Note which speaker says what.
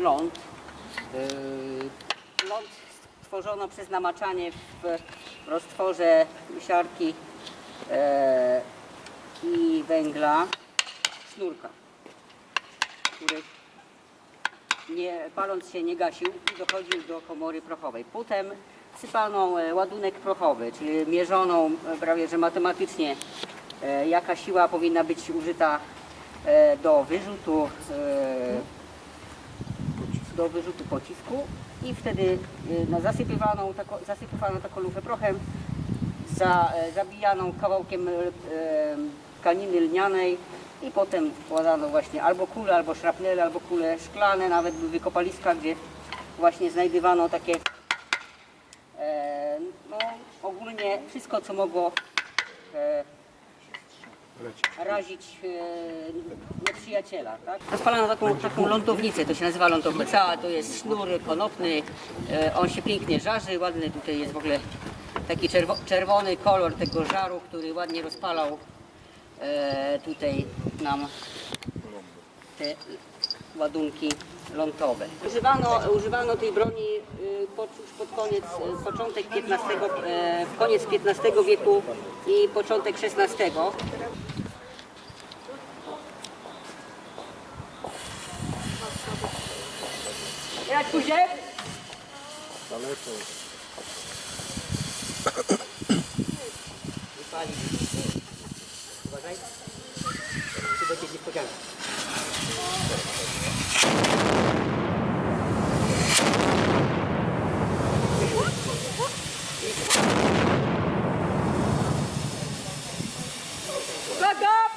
Speaker 1: ląd. Y, ląd stworzono przez namaczanie w roztworze siarki y, i węgla sznurka, który nie, paląc się nie gasił i dochodził do komory prochowej. Potem sypano e, ładunek prochowy, czyli mierzono e, prawie że matematycznie e, jaka siła powinna być użyta do wyrzutu do wyrzutu pocisku i wtedy y, no, zasypywaną, tako, zasypywano taką lufę prochem, za, e, zabijaną kawałkiem e, tkaniny lnianej i potem wkładano właśnie albo kule, albo szrapnele, albo kule szklane, nawet były wykopaliska, gdzie właśnie znajdywano takie e, no, ogólnie wszystko, co mogło razić e, nieprzyjaciela. Tak? Rozpalano taką, taką lądownicę, to się nazywa lądownica, to jest sznur konopny, e, on się pięknie żarzy, ładny tutaj jest w ogóle taki czerwo, czerwony kolor tego żaru, który ładnie rozpalał e, tutaj nam te ładunki lądowe. Używano, używano tej broni y, pod, pod koniec, początek XV, e, koniec XV wieku i początek XVI. Era pro
Speaker 2: jeito.
Speaker 1: Valeu, Bagai. Cuba jadi pegang. Lagap!